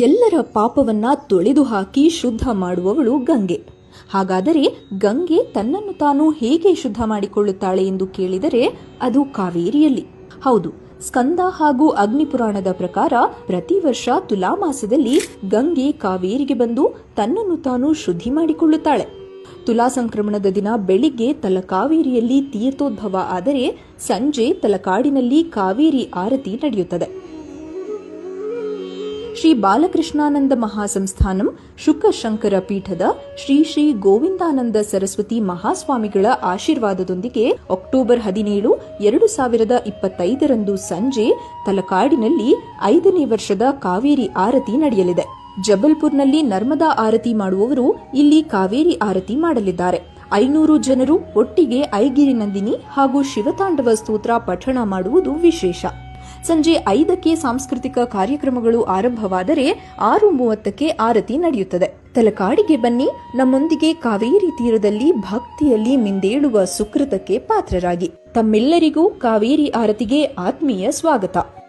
ಎಲ್ಲರ ಪಾಪವನ್ನ ತೊಳೆದು ಹಾಕಿ ಶುದ್ಧ ಮಾಡುವವಳು ಗಂಗೆ. ಹಾಗಾದರೆ ಗಂಗೆ ತನ್ನನ್ನು ತಾನು ಹೇಗೆ ಶುದ್ಧ ಮಾಡಿಕೊಳ್ಳುತ್ತಾಳೆ ಎಂದು ಕೇಳಿದರೆ ಅದು ಕಾವೇರಿಯಲ್ಲಿ. ಹೌದು, ಸ್ಕಂದ ಹಾಗೂ ಅಗ್ನಿಪುರಾಣದ ಪ್ರಕಾರ ಪ್ರತಿ ವರ್ಷ ತುಲಾಮಾಸದಲ್ಲಿ ಗಂಗೆ ಕಾವೇರಿಗೆ ಬಂದು ತನ್ನನ್ನು ತಾನು ಶುದ್ಧಿ ಮಾಡಿಕೊಳ್ಳುತ್ತಾಳೆ. ತುಲಾ ಸಂಕ್ರಮಣದ ದಿನ ಬೆಳಿಗ್ಗೆ ತಲಕಾವೇರಿಯಲ್ಲಿ ತೀರ್ಥೋದ್ಭವ ಆದರೆ ಸಂಜೆ ತಲಕಾಡಿನಲ್ಲಿ ಕಾವೇರಿ ಆರತಿ ನಡೆಯುತ್ತದೆ. ಶ್ರೀ ಬಾಲಕೃಷ್ಣಾನಂದ ಮಹಾಸಂಸ್ಥಾನಂ ಶುಕಶಂಕರ ಪೀಠದ ಶ್ರೀ ಶ್ರೀ ಗೋವಿಂದಾನಂದ ಸರಸ್ವತಿ ಮಹಾಸ್ವಾಮಿಗಳ ಆಶೀರ್ವಾದದೊಂದಿಗೆ ಅಕ್ಟೋಬರ್ ಹದಿನೇಳು, ಎರಡು ಸಾವಿರದ ಇಪ್ಪತ್ತೈದರಂದು ಸಂಜೆ ತಲಕಾಡಿನಲ್ಲಿ ಐದನೇ ವರ್ಷದ ಕಾವೇರಿ ಆರತಿ ನಡೆಯಲಿದೆ. ಜಬಲ್ಪುರ್ನಲ್ಲಿ ನರ್ಮದಾ ಆರತಿ ಮಾಡುವವರು ಇಲ್ಲಿ ಕಾವೇರಿ ಆರತಿ ಮಾಡಲಿದ್ದಾರೆ. ಐನೂರು ಜನರು ಒಟ್ಟಿಗೆ ಐಗಿರಿ ನಂದಿನಿ ಹಾಗೂ ಶಿವತಾಂಡವ ಸ್ತೋತ್ರ ಪಠಣ ಮಾಡುವುದು ವಿಶೇಷ. ಸಂಜೆ ಐದಕ್ಕೆ ಸಾಂಸ್ಕೃತಿಕ ಕಾರ್ಯಕ್ರಮಗಳು ಆರಂಭವಾದರೆ ಆರು ಮೂವತ್ತಕ್ಕೆ ಆರತಿ ನಡೆಯುತ್ತದೆ. ತಲಕಾಡಿಗೆ ಬನ್ನಿ. ನಮ್ಮೊಂದಿಗೆ ಕಾವೇರಿ ತೀರದಲ್ಲಿ ಭಕ್ತಿಯಲ್ಲಿ ಮಿಂದೇಳುವ ಸುಕೃತಕ್ಕೆ ಪಾತ್ರರಾಗಿ. ತಮ್ಮೆಲ್ಲರಿಗೂ ಕಾವೇರಿ ಆರತಿಗೆ ಆತ್ಮೀಯ ಸ್ವಾಗತ.